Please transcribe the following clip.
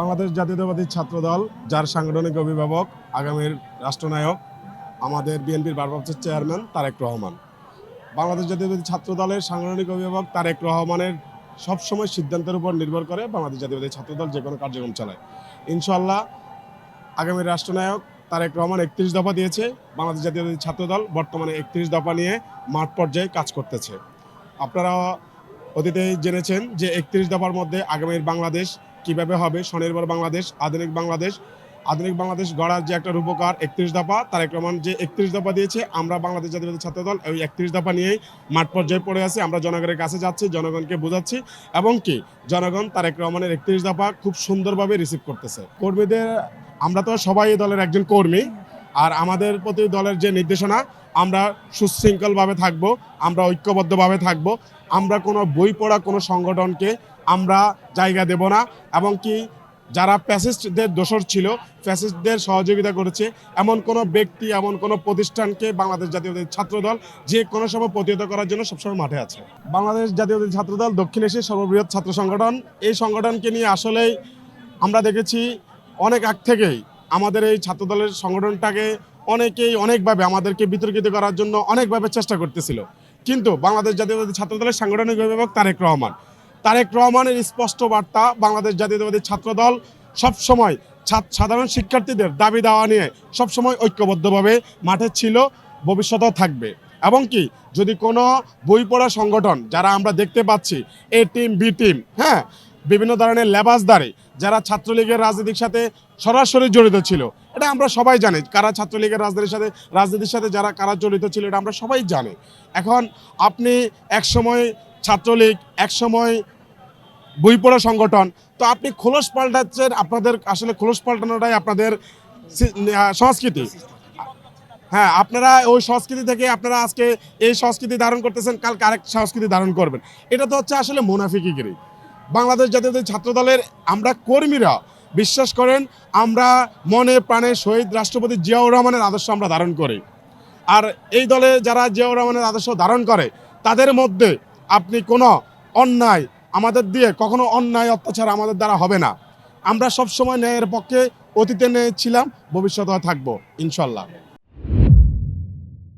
বাংলাদেশ জাতীয়তাবাদী ছাত্র দল যার সাংগঠনিক অভিভাবক, আগামীর রাষ্ট্রনায়ক, আমাদের বিএনপির ভারপ্রাপ্ত চেয়ারম্যান তারেক রহমান। বাংলাদেশ জাতীয়তাবাদী ছাত্র দলের সাংগঠনিক অভিভাবক তারেক রহমানের সবসময় সিদ্ধান্তের উপর নির্ভর করে বাংলাদেশ জাতীয়তাবাদী ছাত্র দল যে কোনো কার্যক্রম চালায়। ইনশাল্লাহ আগামীর রাষ্ট্রনায়ক তারেক রহমান একত্রিশ দফা দিয়েছে। বাংলাদেশ জাতীয়তাবাদী ছাত্র দল বর্তমানে একত্রিশ দফা নিয়ে মাঠ পর্যায়ে কাজ করতেছে। আপনারা অতীতে জেনেছেন যে একত্রিশ দফার মধ্যে আগামীর বাংলাদেশ কীভাবে হবে? স্বনির্ভর বাংলাদেশ, আধুনিক বাংলাদেশ। আধুনিক বাংলাদেশ গড়ার যে একটা রূপকার একত্রিশ দফা তারেক রহমান যে একত্রিশ দফা দিয়েছে, আমরা বাংলাদেশ জাতীয় ছাত্র দল ওই একত্রিশ দফা নিয়েই মাঠ পর্যায়ে পড়ে আছে। আমরা জনগণের কাছে যাচ্ছি, জনগণকে বোঝাচ্ছি এবং কি জনগণ তারেক রহমানের একত্রিশ দফা খুব সুন্দরভাবে রিসিভ করতেছে। কর্মীদের, আমরা তো সবাই দলের একজন কর্মী। আর আমাদের প্রতি দলের যে নির্দেশনা, আমরা সুশৃঙ্খলভাবে থাকব, আমরা ঐক্যবদ্ধভাবে থাকব, আমরা কোনো বই পড়া কোনো সংগঠনকে আমরা জায়গা দেব না। এবং কি যারা ফ্যাসিস্টদের দোষর ছিল, ফ্যাসিস্টদের সহযোগিতা করেছে, এমন কোনো ব্যক্তি, এমন কোনো প্রতিষ্ঠানকে বাংলাদেশ জাতীয়তাবাদী ছাত্রদল যে কোনো সময় প্রতিহত করার জন্য সবসময় মাঠে আছে। বাংলাদেশ জাতীয়তাবাদী ছাত্রদল, দক্ষিণ এশিয়ার সর্ববৃহৎ ছাত্র সংগঠন, এই সংগঠনকে নিয়ে আসলেই আমরা দেখেছি অনেক আগ থেকেই আমাদের এই ছাত্রদলের সংগঠনটাকে অনেকেই অনেকভাবে আমাদেরকে বিতর্কিত করার জন্য অনেকভাবে চেষ্টা করতেছিল। কিন্তু বাংলাদেশ জাতীয়তাবাদী ছাত্রদলের সাংগঠনিক অভিভাবক তারেক রহমান। তারেক রহমানের স্পষ্ট বার্তা, বাংলাদেশ জাতীয়তাবাদী ছাত্রদল সবসময় সাধারণ শিক্ষার্থীদের দাবি দেওয়া নিয়ে সবসময় ঐক্যবদ্ধভাবে মাঠে ছিল, ভবিষ্যতেও থাকবে। এবং কি, যদি কোনো বই পড়া সংগঠন, যারা আমরা দেখতে পাচ্ছি এ টিম বি টিম হ্যাঁ বিভিন্ন ধরনের লেবাসদারে যারা ছাত্রলীগের রাজনীতির সাথে সরাসরি জড়িত ছিল। এটা আমরা সবাই জানি। কারা ছাত্রলীগের রাজনীতির সাথে রাজনীতির সাথে যারা, কারা জড়িত ছিল এটা আমরা সবাই জানি। এখন আপনি একসময় ছাত্রলীগ, একসময় বই পড়া সংগঠন, তো আপনি খোলস পাল্টাচ্ছেন আপনাদের, আসলে খোলস পাল্টানোটাই আপনাদের সংস্কৃতি। হ্যাঁ আপনারা ওই সংস্কৃতি থেকে আপনারা আজকে এই সংস্কৃতি ধারণ করতেছেন, কালকে আরেক সংস্কৃতি ধারণ করবেন। এটা তো হচ্ছে আসলে মুনাফিকিগিরি বাংলাদেশ জাতীয় ছাত্র দলের আমরা কর্মীরা বিশ্বাস করেন, আমরা মনে প্রাণে শহীদ রাষ্ট্রপতি জিয়াউর রহমানের আদর্শ আমরা ধারণ করি। আর এই দলে যারা জিয়াউর রহমানের আদর্শ ধারণ করে, তাদের মধ্যে আপনি কোনো অন্যায় আমাদের দিয়ে কখনো অন্যায়, অত্যাচার আমাদের দ্বারা হবে না। আমরা সবসময় ন্যায়ের পক্ষে অতীতে ন্যায় ছিলাম থাকব, ইনশাল্লাহ।